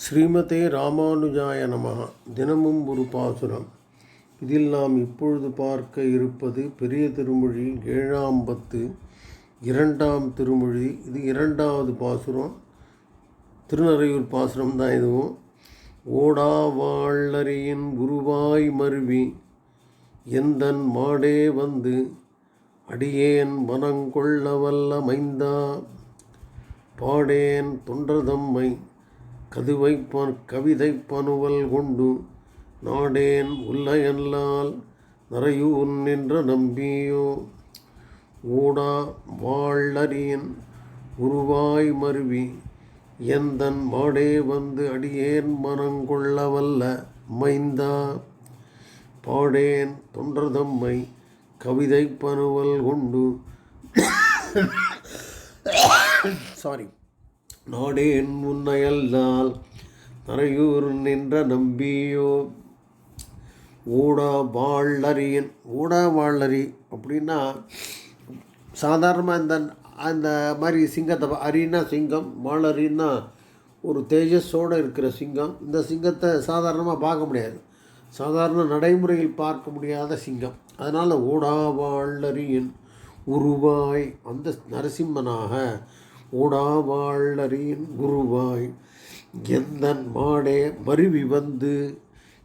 ஸ்ரீமதே ராமானுஜாய நமக தினமும் ஒரு பாசுரம். இதில் நாம் இப்பொழுது பார்க்க இருப்பது பெரிய திருமொழி ஏழாம் பத்து இரண்டாம் திருமொழி. இது இரண்டாவது பாசுரம். திருநறையூர் பாசுரம் தான் இதுவும் ஓடா வாழறியின் குருவாய் மருவி எந்தன் மாடே வந்து அடியேன் மனங்கொள்ள வல்ல மைந்தா பாடேன் தொன்றதம்மை கதுவை பன் கவிதை பனுவல் கொண்டு நாடேன் உள்ளயல்லால் நரையூன் நின்ற நம்பியோ. ஊடா வாழறியன் உருவாய் மருவி எந்தன் மாடே வந்து அடியேன் மனங்கொள்ளவல்ல மைந்தா. பாடேன் தொன்றதம்மை கவிதை பனுவல் கொண்டு. சாரி நாடேன் உன்னையல்லால் நரையூர் நின்ற நம்பியோ. ஊடா வாழறியன் ஊடா வாழறி அப்படின்னா சாதாரணமாக இந்த அந்த மாதிரி சிங்கத்தை பா- அரின்னா சிங்கம் வாழறின்னா ஒரு தேஜஸோடு இருக்கிற சிங்கம். இந்த சிங்கத்தை சாதாரணமாக பார்க்க முடியாது. சாதாரண நடைமுறையில் பார்க்க முடியாத சிங்கம். அதனால் ஊடா வாழறியன் உருவாய் அந்த நரசிம்மனாக ஊடா குருவாய். எந்தன் மாடே மருவி வந்து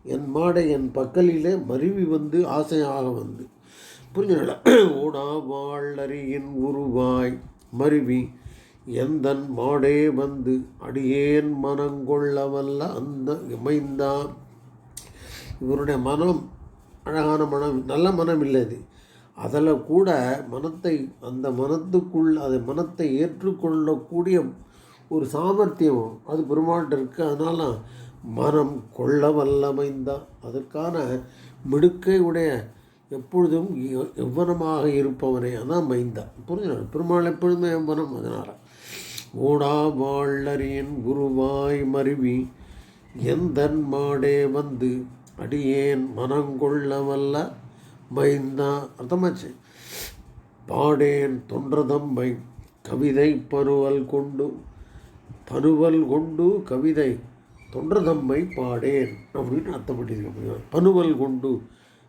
என் மாடை என் பக்கலிலே மருவி வந்து ஆசையாக வந்து. புரிஞ்சுங்களா ஊடா உருவாய் மருவி எந்தன் மாடே வந்து அடியேன் மனங்கொள்ளவல்ல அந்த இமைந்தான். இவருடைய மனம் அழகான மனம் நல்ல மனம் இல்லை இது அதில் கூட மனத்தை அந்த மனத்துக்குள் அது மனத்தை ஏற்றுக்கொள்ளக்கூடிய ஒரு சாமர்த்தியம் அது பெருமாள்கிட்ட இருக்குது அதனால் மனம் கொள்ள வல்லமைந்தான் அதற்கான மிடுக்கை உடைய எப்பொழுதும் எவ்வனமாக இருப்பவனே அதான் மைந்தா. புரிஞ்சுனா பெருமாள் எப்பொழுதுமே எவ்வனம்? அதனால். ஓடா வாழறியின் குருவாய் மருவி எந்தன் மாடே வந்து அடியேன் மனங்கொள்ள வல்ல மைந்தா அர்த்தமாச்சு? பாடேன் தொன்றதம்பை கவிதை பருவல் கொண்டு பருவல் கொண்டு கவிதை தொன்றதம்மை பாடேன் அப்படின்னு அர்த்தம் பண்ணியிருக்க பனுவல் கொண்டு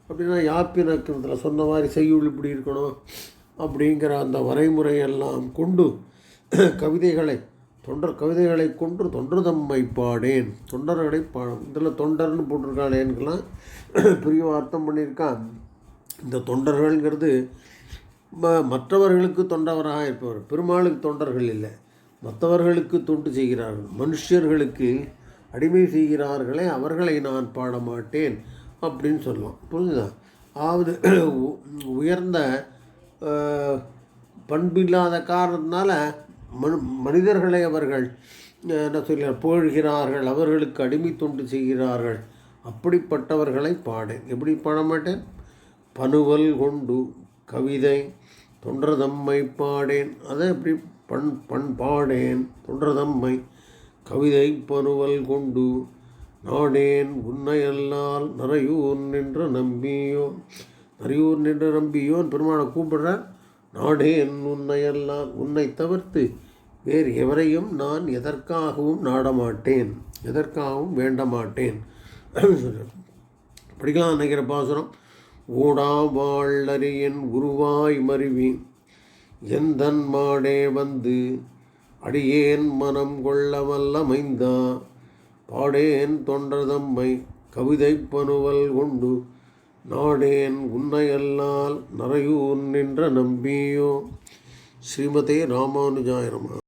அப்படின்னா யாப்பினக்கிறதுல சொன்ன மாதிரி செய்யுள் இப்படி இருக்கணும் அப்படிங்கிற அந்த வரைமுறையெல்லாம் கொண்டு கவிதைகளை தொண்டர் கவிதைகளை கொண்டு தொண்டர்தம்மை பாடேன். தொண்டர்களை பா இதில் தொண்டர்னு போட்டிருக்காளேன்னுக்கெல்லாம் பெரிய அர்த்தம் பண்ணியிருக்கான். இந்த தொண்டர்கள்ங்கிறது ம- மற்றவர்களுக்கு தொண்டவராக இருப்பவர். பெருமாளுக்கு தொண்டர்கள் இல்லை. மற்றவர்களுக்கு தொண்டு செய்கிறார்கள். மனுஷர்களுக்கு அடிமை செய்கிறார்களே அவர்களை நான் பாட மாட்டேன் அப்படின்னு சொல்லலாம். புரிஞ்சுதா? அதாவது உ- உயர்ந்த பண்பில்லாத காரணத்தினால மனு மனிதர்களை அவர்கள் என்ன சொல்ல புகழ்கிறார்கள் அவர்களுக்கு அடிமை தொண்டு செய்கிறார்கள். அப்படிப்பட்டவர்களை பாடேன். எப்படி பாட மாட்டேன் பனுவல் கொண்டு கவிதை தொன்றதம்மை பாடேன். அதை எப்படி? பண் பண் பாடேன். தொன்றதம்மை கவிதை பனுவல் கொண்டு நாடேன். உன்னையல்லால் நரையூர் நின்ற நம்பியோ நரையூர் நின்ற நம்பியோன். பெருமாளை கூப்பிடுற நாடேன் உன்னையல்லால். உன்னை தவிர்த்து வேறு எவரையும் நான் எதற்காகவும் நாடமாட்டேன். எதற்காகவும் வேண்டமாட்டேன். படிக்கலாம் நினைக்கிற பாசுரம். ஊடா உருவாய் மருவி. எந்தன் மாடே வந்து அடியேன் மனம் கொள்ளவல்லமைந்தா மைந்தா பாடேன் தொண்டர்தம்மை கவிதை பனுவல் கொண்டு நாடேன் உன்னையல்லால் நரையூர் நின்ற நம்பியோ. ஸ்ரீமதே ராமானுஜாய